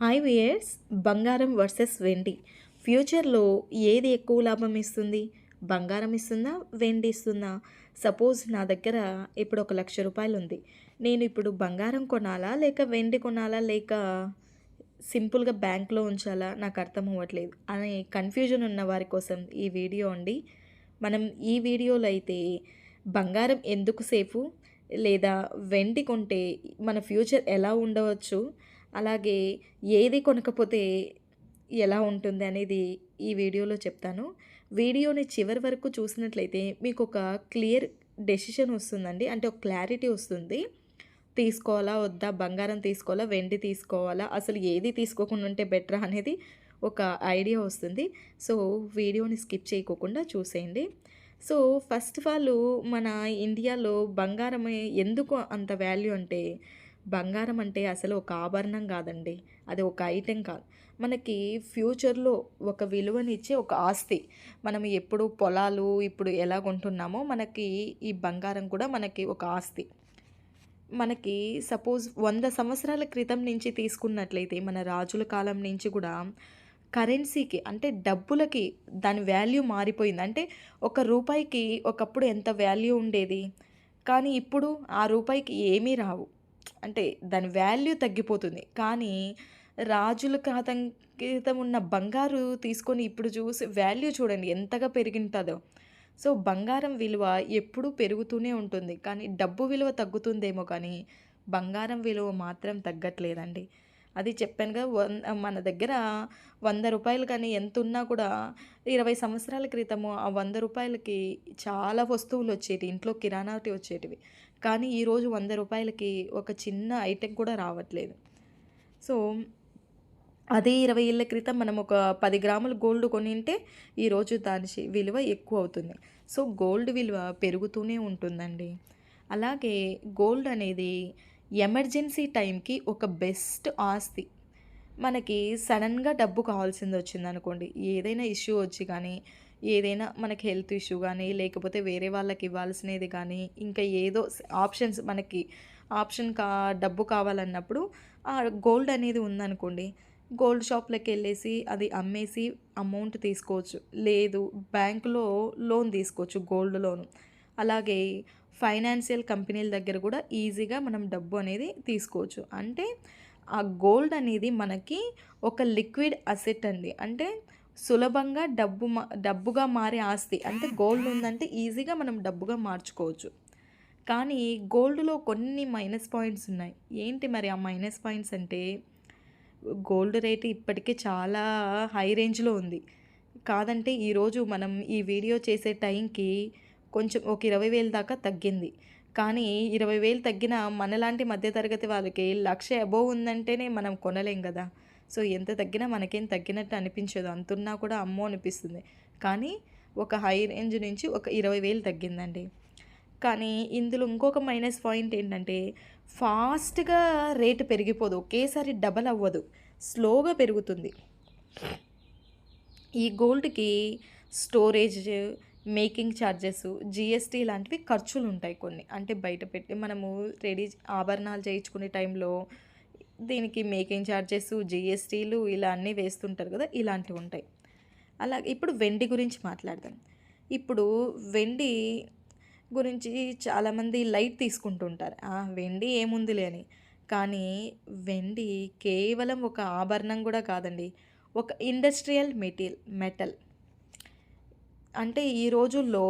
Hi viewers బంగారం versus వెండి. ఫ్యూచర్లో ఏది ఎక్కువ లాభం ఇస్తుంది? బంగారం ఇస్తుందా? వెండి ఇస్తుందా? సపోజ్ నా దగ్గర ఇప్పుడు ఒక లక్ష రూపాయలు ఉంది నేను ఇప్పుడు బంగారం కొనాలా? లేక వెండి కొనాలా? లేక సింపుల్గా బ్యాంక్లో ఉంచాలా? నాకు అర్థం అవ్వట్లేదు. అనే కన్ఫ్యూజన్ ఉన్న వారి కోసం ఈ వీడియో అండి. మనం ఈ వీడియోలో అయితే బంగారం ఎందుకు సేఫు? లేదా వెండి కొంటే మన ఫ్యూచర్ ఎలా ఉండవచ్చు? అలాగే ఏది కొనకపోతే ఎలా ఉంటుంది అనేది ఈ వీడియోలో చెప్తాను. వీడియోని చివరి వరకు చూసినట్లయితే మీకు ఒక క్లియర్ డెసిషన్ వస్తుందండి. అంటే ఒక క్లారిటీ వస్తుంది. తీసుకోవాలా వద్దా బంగారం తీసుకోవాలా వెండి తీసుకోవాలా అసలు ఏది తీసుకోకుండా ఉంటే బెటర్ అనేది ఒక ఐడియా వస్తుంది. సో వీడియోని స్కిప్ చేయకోకుండా చూసేయండి. సో ఫస్ట్ ఆఫ్ ఆల్ మన ఇండియాలో బంగారం ఎందుకు అంత వాల్యూ అంటే బంగారం అంటే అసలు ఒక ఆభరణం కాదండి. అది ఒక ఐటెం కాదు. మనకి ఫ్యూచర్లో ఒక విలువనిచ్చే ఒక ఆస్తి. మనం ఎప్పుడు పొలాలు ఇప్పుడు ఎలా కొంటున్నామో మనకి ఈ బంగారం కూడా మనకి ఒక ఆస్తి. మనకి సపోజ్ వంద సంవత్సరాల క్రితం నుంచి తీసుకున్నట్లయితే మన రాజుల కాలం నుంచి కూడా కరెన్సీకి అంటే డబ్బులకి దాని వాల్యూ మారిపోయింది. అంటే ఒక రూపాయికి ఒకప్పుడు ఎంత వాల్యూ ఉండేది? కానీ ఇప్పుడు ఆ రూపాయికి ఏమీ రావు. అంటే దాని వాల్యూ తగ్గిపోతుంది. కానీ రాజుల క్రితం క్రితం ఉన్న బంగారు తీసుకొని ఇప్పుడు చూసి వాల్యూ చూడండి ఎంతగా పెరిగింటుందో. సో బంగారం విలువ ఎప్పుడూ పెరుగుతూనే ఉంటుంది. కానీ డబ్బు విలువ తగ్గుతుందేమో కానీ బంగారం విలువ మాత్రం తగ్గట్లేదండి. అది చెప్పాను కదా వన్ మన దగ్గర వంద రూపాయలు కానీ ఎంత ఉన్నా కూడా ఇరవై సంవత్సరాల క్రితము ఆ వంద రూపాయలకి చాలా వస్తువులు వచ్చేవి ఇంట్లో కిరాణాటి వచ్చేటివి. కానీ ఈరోజు వంద రూపాయలకి ఒక చిన్న ఐటెం కూడా రావట్లేదు. సో అదే ఇరవై ఏళ్ళ క్రితం మనం ఒక పది గ్రాముల గోల్డ్ కొనింటే ఈరోజు దాని విలువ ఎక్కువ అవుతుంది. సో గోల్డ్ విలువ పెరుగుతూనే ఉంటుందండి. అలాగే గోల్డ్ అనేది ఎమర్జెన్సీ టైంకి ఒక బెస్ట్ ఆస్తి. మనకి సడన్గా డబ్బు కావాల్సింది వచ్చింది అనుకోండి ఏదైనా ఇష్యూ వచ్చి కానీ ఏదైనా మనకి హెల్త్ ఇష్యూ కానీ లేకపోతే వేరే వాళ్ళకి ఇవ్వాల్సినది కానీ ఇంకా ఏదో ఆప్షన్స్ మనకి ఆప్షన్ కా డబ్బు కావాలన్నప్పుడు ఆ గోల్డ్ అనేది ఉందనుకోండి గోల్డ్ షాప్లోకి వెళ్ళేసి అది అమ్మేసి అమౌంట్ తీసుకోవచ్చు. లేదు బ్యాంకులో లోన్ తీసుకోవచ్చు గోల్డ్ లోన్. అలాగే ఫైనాన్షియల్ కంపెనీల దగ్గర కూడా ఈజీగా మనం డబ్బు అనేది తీసుకోవచ్చు. అంటే ఆ గోల్డ్ అనేది మనకి ఒక లిక్విడ్ అసెట్ అండి. అంటే సులభంగా డబ్బు డబ్బుగా మారే ఆస్తి అంటే గోల్డ్ ఉందంటే ఈజీగా మనం డబ్బుగా మార్చుకోవచ్చు. కానీ గోల్డ్లో కొన్ని మైనస్ పాయింట్స్ ఉన్నాయి. ఏంటి మరి ఆ మైనస్ పాయింట్స్ అంటే? గోల్డ్ రేట్ ఇప్పటికే చాలా హై రేంజ్లో ఉంది. కాదంటే ఈరోజు మనం ఈ వీడియో చేసే టైంకి కొంచెం ఒక ఇరవై వేలు దాకా తగ్గింది. కానీ ఇరవై వేలు తగ్గిన మనలాంటి మధ్యతరగతి వాళ్ళకి లక్ష అబోవ్ ఉందంటేనే మనం కొనలేం కదా. సో ఎంత తగ్గినా మనకేం తగ్గినట్టు అనిపించదు. అంతున్నా కూడా అమ్మో అనిపిస్తుంది. కానీ ఒక హై రేంజ్ నుంచి ఒక ఇరవై వేలు తగ్గిందండి. కానీ ఇందులో ఇంకొక మైనస్ పాయింట్ ఏంటంటే ఫాస్ట్గా రేటు పెరిగిపోదు. ఒకేసారి డబల్ అవ్వదు. స్లోగా పెరుగుతుంది. ఈ గోల్డ్కి స్టోరేజ్ మేకింగ్ ఛార్జెస్ జిఎస్టీ లాంటివి ఖర్చులు ఉంటాయి కొన్ని. అంటే బయట పెట్టి మనము రెడీ ఆభరణాలు చేయించుకునే టైంలో దీనికి మేకింగ్ ఛార్జెస్ జిఎస్టీలు ఇలా అన్నీ వేస్తుంటారు కదా ఇలాంటివి ఉంటాయి. అలాగే ఇప్పుడు వెండి గురించి మాట్లాడదాం. ఇప్పుడు వెండి గురించి చాలామంది లైట్ తీసుకుంటుంటారు. వెండి ఏముందిలే అని. కానీ వెండి కేవలం ఒక ఆభరణం కూడా కాదండి. ఒక ఇండస్ట్రియల్ మెటీరియల్ మెటల్. అంటే ఈ రోజుల్లో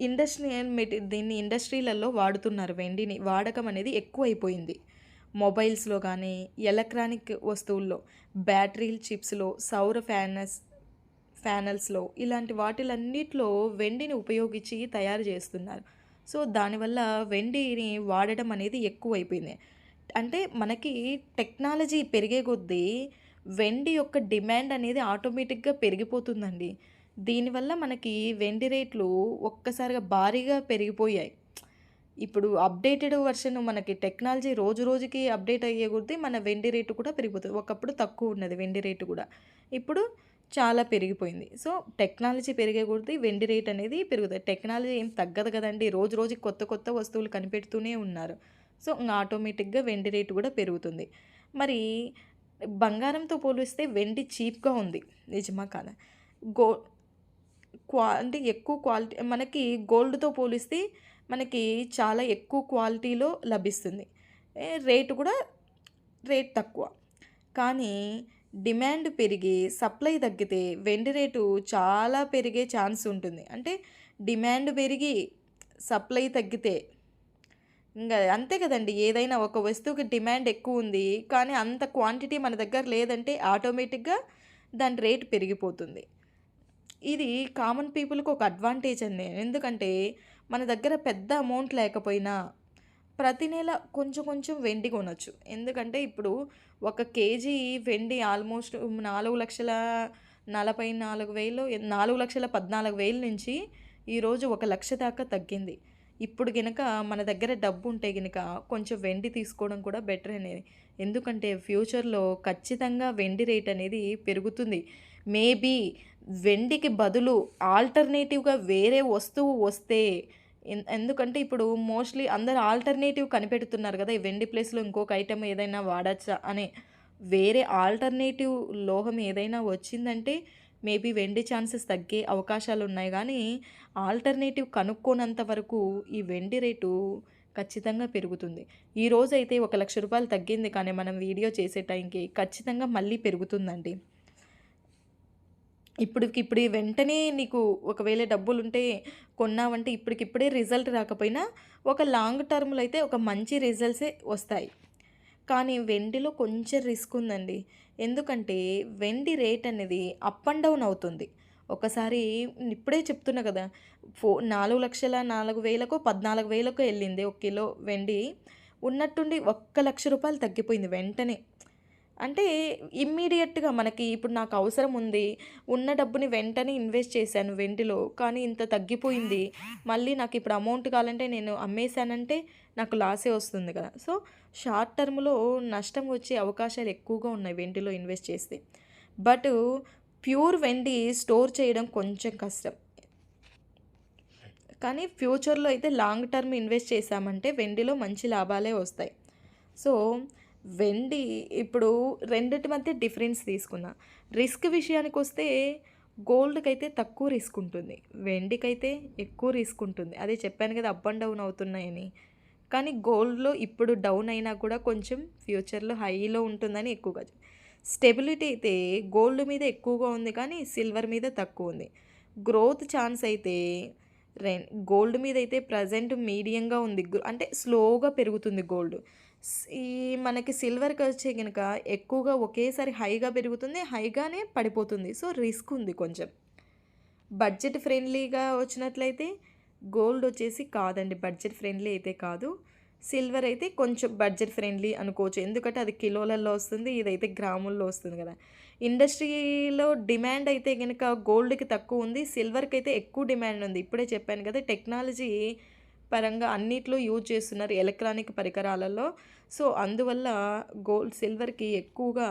ఇండస్ట్రియల్ మెటీ దీన్ని ఇండస్ట్రీలలో వాడుతున్నారు వెండిని. వాడకం అనేది ఎక్కువైపోయింది. మొబైల్స్లో కానీ ఎలక్ట్రానిక్ వస్తువుల్లో బ్యాటరీల చిప్స్లో సౌర ఫ్యానస్ ఫ్యానల్స్లో ఇలాంటి వాటిలన్నిటిలో వెండిని ఉపయోగించి తయారు చేస్తున్నారు. సో దానివల్ల వెండిని వాడటం అనేది ఎక్కువైపోయింది. అంటే మనకి టెక్నాలజీ పెరిగే కొద్దీ వెండి యొక్క డిమాండ్ అనేది ఆటోమేటిక్గా పెరిగిపోతుందండి. దీనివల్ల మనకి వెండి రేట్లు ఒక్కసారిగా భారీగా పెరిగిపోయాయి. ఇప్పుడు అప్డేటెడ్ వర్షన్ మనకి టెక్నాలజీ రోజు రోజుకి అప్డేట్ అయ్యే కొద్దీ మన వెండి రేటు కూడా పెరిగిపోతుంది. ఒకప్పుడు తక్కువ ఉన్నది వెండి రేటు కూడా. ఇప్పుడు చాలా పెరిగిపోయింది. సో టెక్నాలజీ పెరిగే కొద్దీ వెండి రేట్ అనేది పెరుగుతుంది. టెక్నాలజీ ఏం తగ్గదు కదండి. రోజు రోజుకి కొత్త కొత్త వస్తువులు కనిపెడుతూనే ఉన్నారు. సో ఆటోమేటిక్గా వెండి రేటు కూడా పెరుగుతుంది. మరి బంగారంతో పోలిస్తే వెండి చీప్‌గా ఉంది. నిజమా కాదా? గో క్వా అంటే ఎక్కువ క్వాలిటీ మనకి గోల్డ్‌తో పోలిస్తే మనకి చాలా ఎక్కువ క్వాలిటీలో లభిస్తుంది. రేటు కూడా రేట్ తక్కువ. కానీ డిమాండ్ పెరిగి సప్లై తగ్గితే వెండి రేటు చాలా పెరిగే ఛాన్స్ ఉంటుంది. అంటే డిమాండ్ పెరిగి సప్లై తగ్గితే ఇంకా అంతే కదండి ఏదైనా ఒక వస్తువుకి డిమాండ్ ఎక్కువ ఉంది కానీ అంత క్వాంటిటీ మన దగ్గర లేదంటే ఆటోమేటిక్‌గా దాని రేట్ పెరిగిపోతుంది. ఇది కామన్ పీపుల్‌కి ఒక అడ్వాంటేజ్ అండి. ఎందుకంటే మన దగ్గర పెద్ద అమౌంట్ లేకపోయినా ప్రతి నెల కొంచెం కొంచెం వెండి కొనొచ్చు. ఎందుకంటే ఇప్పుడు ఒక కేజీ వెండి ఆల్మోస్ట్ 4,44,000 4,14,000 నుంచి ఈరోజు ఒక లక్ష దాకా తగ్గింది. ఇప్పుడు గనక మన దగ్గర డబ్బు ఉంటే గనక కొంచెం వెండి తీసుకోవడం కూడా బెటర్ అనేది. ఎందుకంటే ఫ్యూచర్‌లో ఖచ్చితంగా వెండి రేట్ అనేది పెరుగుతుంది. మేబీ వెండికి బదులు ఆల్టర్‌నేటివ్‌గా వేరే వస్తువు వస్తే ఎందుకంటే ఇప్పుడు మోస్ట్‌లీ అందరు ఆల్టర్‌నేటివ్ కనిపెడుతున్నారు కదా ఈ వెండి ప్లేస్‌లో ఇంకొక ఐటెం ఏదైనా వాడచ్చా అనే వేరే ఆల్టర్‌నేటివ్ లోహం ఏదైనా వచ్చిందంటే మేబీ వెండి ఛాన్సెస్ తగ్గే అవకాశాలు ఉన్నాయి కానీ ఆల్టర్‌నేటివ్ కనుక్కోనంత వరకు ఈ వెండి రేటు ఖచ్చితంగా పెరుగుతుంది. ఈరోజు అయితే ఒక లక్ష రూపాయలు తగ్గింది కానీ మనం వీడియో చేసే టైంకి ఖచ్చితంగా మళ్ళీ పెరుగుతుందండి. ఇప్పటికిప్పుడు వెంటనే నీకు ఒకవేళ డబ్బులు ఉంటే కొన్నావంటే ఇప్పటికిప్పుడే రిజల్ట్ రాకపోయినా ఒక లాంగ్ టర్మ్‌లో అయితే ఒక మంచి రిజల్ట్సే వస్తాయి. కానీ వెండిలో కొంచెం రిస్క్ ఉందండి. ఎందుకంటే వెండి రేట్ అనేది అప్ అండ్ డౌన్ అవుతుంది. ఒకసారి ఇప్పుడే చెప్తున్నా కదా! ఫో నాలుగు లక్షల నాలుగు వేలకు పద్నాలుగు వేలకు వెళ్ళింది ఒక కిలో వెండి. ఉన్నట్టుండి ఒక్క లక్ష రూపాయలు తగ్గిపోయింది వెంటనే. అంటే ఇమ్మీడియట్గా మనకి ఇప్పుడు నాకు అవసరం ఉంది. ఉన్న డబ్బుని వెంటనే ఇన్వెస్ట్ చేశాను వెండిలో. కానీ ఇంత తగ్గిపోయింది. మళ్ళీ నాకు ఇప్పుడు అమౌంట్ కావాలంటే నేను అమ్మేశానంటే నాకు లాసే వస్తుంది కదా! సో, షార్ట్ టర్మ్‌లో నష్టం వచ్చే అవకాశాలు ఎక్కువగా ఉన్నాయి వెండిలో ఇన్వెస్ట్ చేస్తే. బట్ ప్యూర్ వెండి స్టోర్ చేయడం కొంచెం కష్టం. కానీ ఫ్యూచర్‌లో అయితే లాంగ్ టర్మ్ ఇన్వెస్ట్ చేశామంటే వెండిలో మంచి లాభాలే వస్తాయి. సో, వెండి ఇప్పుడు రెండిటి మధ్య డిఫరెన్స్ తీసుకున్నా. రిస్క్ విషయానికొస్తే అయితే తక్కువ రిస్క్ ఉంటుంది. వెండికి అయితే ఎక్కువ రిస్క్ ఉంటుంది. అదే చెప్పాను కదా! అప్ అండ్ డౌన్ అవుతున్నాయని. కానీ గోల్డ్‌లో ఇప్పుడు డౌన్ అయినా కూడా కొంచెం ఫ్యూచర్‌లో హైలో ఉంటుందని ఎక్కువగా స్టెబిలిటీ అయితే గోల్డ్ మీద ఎక్కువగా ఉంది కానీ సిల్వర్ మీద తక్కువ ఉంది గ్రోత్ ఛాన్స్ అయితే రెన్ గోల్డ్ మీద అయితే ప్రెజెంట్ మీడియంగా ఉంది. అంటే స్లోగా పెరుగుతుంది గోల్డ్. ఈ మనకి సిల్వర్కి వచ్చే కనుక ఎక్కువగా ఒకేసారి హైగా పెరుగుతుంది. హైగానే పడిపోతుంది. సో, రిస్క్ ఉంది కొంచెం. బడ్జెట్ ఫ్రెండ్లీగా వచ్చినట్లయితే గోల్డ్ వచ్చేసి కాదండి. బడ్జెట్ ఫ్రెండ్లీ అయితే కాదు. సిల్వర్ అయితే కొంచెం బడ్జెట్ ఫ్రెండ్లీ అనుకోవచ్చు. ఎందుకంటే అది కిలోలలో వస్తుంది. ఇదైతే గ్రాముల్లో వస్తుంది కదా! ఇండస్ట్రీలో డిమాండ్ అయితే కనుక గోల్డ్‌కి తక్కువ ఉంది. సిల్వర్కి అయితే ఎక్కువ డిమాండ్ ఉంది. ఇప్పుడే చెప్పాను కదా! టెక్నాలజీ పరంగా అన్నిట్లో యూజ్ చేస్తున్నారు ఎలక్ట్రానిక్ పరికరాలలో. సో, అందువల్ల గోల్డ్ సిల్వర్‌కి ఎక్కువగా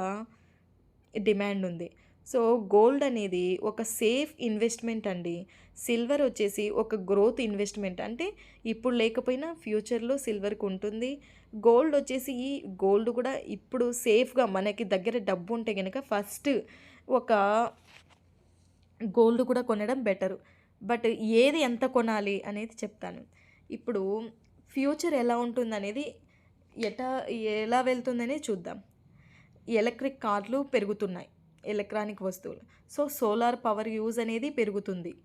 డిమాండ్ ఉంది. సో, గోల్డ్ అనేది ఒక సేఫ్ ఇన్వెస్ట్‌మెంట్ అండి. సిల్వర్ వచ్చేసి ఒక గ్రోత్ ఇన్వెస్ట్‌మెంట్. అంటే ఇప్పుడు లేకపోయినా ఫ్యూచర్‌లో సిల్వర్‌కి ఉంటుంది. గోల్డ్ వచ్చేసి ఈ గోల్డ్ కూడా ఇప్పుడు సేఫ్‌గా మనకి దగ్గర డబ్బు ఉంటే కనుక ఫస్ట్ ఒక గోల్డ్ కూడా కొనడం బెటరు. బట్ ఏది ఎంత కొనాలి అనేది చెప్తాను. ఇప్పుడు ఫ్యూచర్ ఎలా ఉంటుందనేది ఎట ఎలా వెళ్తుందని చూద్దాం. ఎలక్ట్రిక్ కార్లు పెరుగుతున్నాయి. ఎలక్ట్రానిక్ వస్తువులు. సో, సోలార్ పవర్ యూజ్ అనేది పెరుగుతుంది.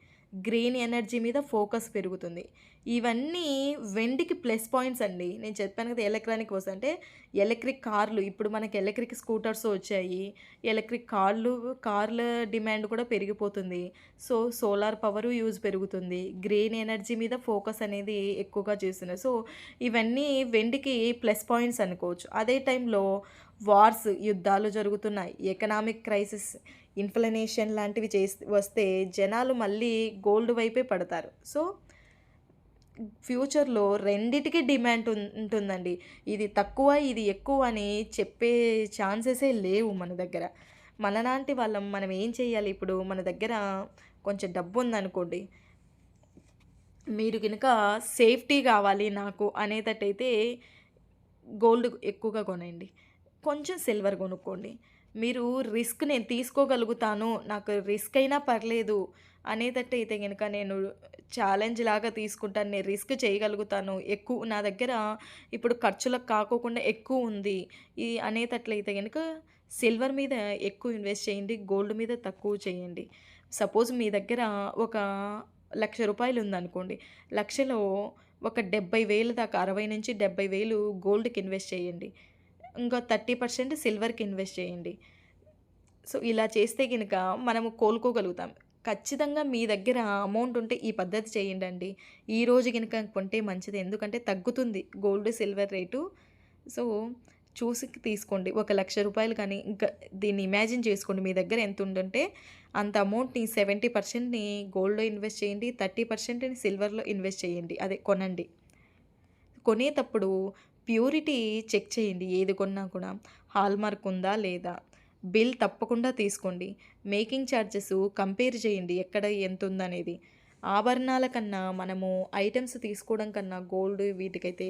గ్రీన్ ఎనర్జీ మీద ఫోకస్ పెరుగుతుంది. ఇవన్నీ వెండికి ప్లస్ పాయింట్స్ అండి. నేను చెప్పాను కదా! ఎలక్ట్రానిక్ వస్తుంది అంటే ఎలక్ట్రిక్ కార్లు ఇప్పుడు మనకి ఎలక్ట్రిక్ స్కూటర్స్ వచ్చాయి. ఎలక్ట్రిక్ కార్లు కార్ల డిమాండ్ కూడా పెరిగిపోతుంది. సో, సోలార్ పవరు యూజ్ పెరుగుతుంది. గ్రీన్ ఎనర్జీ మీద ఫోకస్ అనేది ఎక్కువగా చేస్తున్నారు. సో, ఇవన్నీ వెండికి ప్లస్ పాయింట్స్ అనుకోవచ్చు. అదే టైంలో వార్స్ యుద్ధాలు జరుగుతున్నాయి. ఎకనామిక్ క్రైసిస్, ఇన్‌ఫ్లనేషన్ లాంటివి చేస్ వస్తే జనాలు మళ్ళీ గోల్డ్ వైపే పడతారు. సో, ఫ్యూచర్‌లో రెండిటికి డిమాండ్ ఉంటుందండి. ఇది తక్కువ, ఇది ఎక్కువ అని చెప్పే ఛాన్సెసే లేవు మన దగ్గర. మనలాంటి వాళ్ళం మనం ఏం చేయాలి ఇప్పుడు మన దగ్గర కొంచెం డబ్బు ఉందనుకోండి మీరు కనుక సేఫ్టీ కావాలి నాకు అనేటట్టయితే గోల్డ్ ఎక్కువగా కొనండి కొంచెం సిల్వర్ కొనుక్కోండి మీరు రిస్క్ నేను తీసుకోగలుగుతాను నాకు రిస్క్ అయినా పర్లేదు అనేటట్టు అయితే కనుక నేను ఛాలెంజ్ లాగా తీసుకుంటాను నేను రిస్క్ చేయగలుగుతాను. ఎక్కువ నా దగ్గర ఇప్పుడు ఖర్చులకు కాకోకుండా ఎక్కువ ఉంది. ఈ అనేటట్లయితే కనుక సిల్వర్ మీద ఎక్కువ ఇన్వెస్ట్ చేయండి గోల్డ్ మీద తక్కువ చేయండి. సపోజ్ మీ దగ్గర ఒక లక్ష రూపాయలు ఉందనుకోండి లక్షలో ఒక డెబ్బై వేలు దాకా అరవై నుంచి డెబ్బై వేలు గోల్డ్కి ఇన్వెస్ట్ చేయండి. ఇంకా థర్టీ పర్సెంట్ సిల్వర్కి ఇన్వెస్ట్ చేయండి. సో ఇలా చేస్తే కనుక మనము కోలుకోగలుగుతాం. ఖచ్చితంగా మీ దగ్గర అమౌంట్ ఉంటే ఈ పద్ధతి చేయండి అండి. ఈ రోజు కనుక కొంటే మంచిది. ఎందుకంటే తగ్గుతుంది గోల్డ్ సిల్వర్ రేటు. సో చూసి తీసుకోండి. ఒక లక్ష రూపాయలు కానీ ఇంకా దీన్ని ఇమాజిన్ చేసుకోండి. మీ దగ్గర ఎంత ఉందంటే అంత అమౌంట్ని సెవెంటీ పర్సెంట్ని గోల్డ్లో ఇన్వెస్ట్ చేయండి. థర్టీ పర్సెంట్ని సిల్వర్లో ఇన్వెస్ట్ చేయండి. అదే కొనండి. కొనేటప్పుడు ప్యూరిటీ చెక్ చేయండి ఏది కొన్నా కూడా. హాల్మార్క్ ఉందా లేదా? బిల్ తప్పకుండా తీసుకోండి. మేకింగ్ ఛార్జెస్ కంపేర్ చేయండి ఎక్కడ ఎంత ఉందనేది. ఆభరణాల కన్నా మనము ఐటమ్స్ తీసుకోవడం కన్నా గోల్డ్ వీటికైతే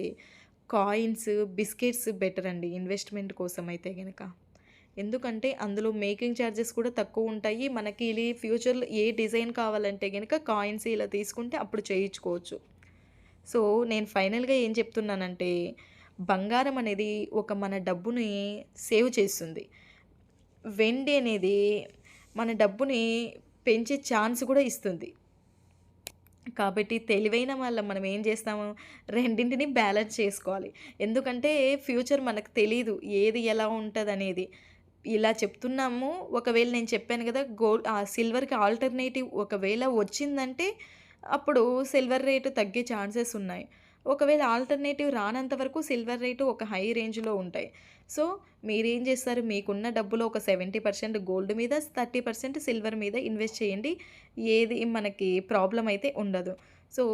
కాయిన్స్ బిస్కెట్స్ బెటర్ అండి ఇన్వెస్ట్మెంట్ కోసం అయితే కనుక ఎందుకంటే అందులో మేకింగ్ ఛార్జెస్ కూడా తక్కువ ఉంటాయి. మనకి ఇది ఫ్యూచర్లో ఏ డిజైన్ కావాలంటే కనుక కాయిన్స్ ఇలా తీసుకుంటే అప్పుడు చేయించుకోవచ్చు. సో నేను ఫైనల్గా ఏం చెప్తున్నానంటే బంగారం అనేది ఒక మన డబ్బుని సేవ్ చేస్తుంది. వెండి అనేది మన డబ్బుని పెంచే ఛాన్స్ కూడా ఇస్తుంది. కాబట్టి తెలివైన వాళ్ళం మనం ఏం చేస్తాము? రెండింటిని బ్యాలెన్స్ చేసుకోవాలి. ఎందుకంటే ఫ్యూచర్ మనకు తెలియదు ఏది ఎలా ఉంటుంది అనేది ఇలా చెప్తున్నాము. ఒకవేళ నేను చెప్పాను కదా గోల్డ్ సిల్వర్కి ఆల్టర్నేటివ్ ఒకవేళ వచ్చిందంటే అప్పుడు సిల్వర్ రేటు తగ్గే ఛాన్సెస్ ఉన్నాయి. ఒకవేళ ఆల్టర్నేటివ్ రానంత వరకు సిల్వర్ రేటు ఒక హై రేంజ్లో ఉంటాయి. సో మీరేం చేస్తారు? మీకున్న డబ్బులో ఒక సెవెంటీ పర్సెంట్ గోల్డ్ మీద థర్టీ పర్సెంట్ సిల్వర్ మీద ఇన్వెస్ట్ చేయండి. ఏది మనకి ప్రాబ్లం అయితే ఉండదు. సో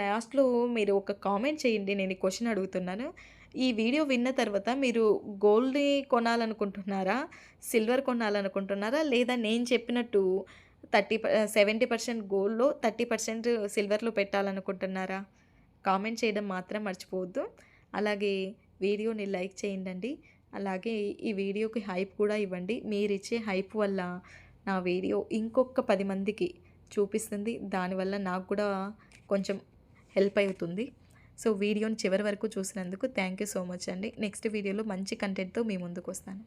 లాస్ట్లో మీరు ఒక కామెంట్ చేయండి. నేను ఈ క్వశ్చన్ అడుగుతున్నాను. ఈ వీడియో విన్న తర్వాత మీరు గోల్డ్ కొనాలనుకుంటున్నారా? సిల్వర్ కొనాలనుకుంటున్నారా? లేదా నేను చెప్పినట్టు థర్టీ సెవెంటీ పర్సెంట్ గోల్డ్లో థర్టీ పర్సెంట్ సిల్వర్లో పెట్టాలనుకుంటున్నారా? కామెంట్ చేయడం మాత్రం మర్చిపోవద్దు. అలాగే వీడియోని లైక్ చేయండి అలాగే ఈ వీడియోకి హైప్ కూడా ఇవ్వండి. మీరు ఇచ్చే హైప్ వల్ల నా వీడియో ఇంకొక పది మందికి చూపిస్తుంది. దానివల్ల నాకు కూడా కొంచెం హెల్ప్ అవుతుంది. సో వీడియోని చివరి వరకు చూసినందుకు థ్యాంక్ యూ సో మచ్ అండి. నెక్స్ట్ వీడియోలో మంచి కంటెంట్తో మీ ముందుకు వస్తాను.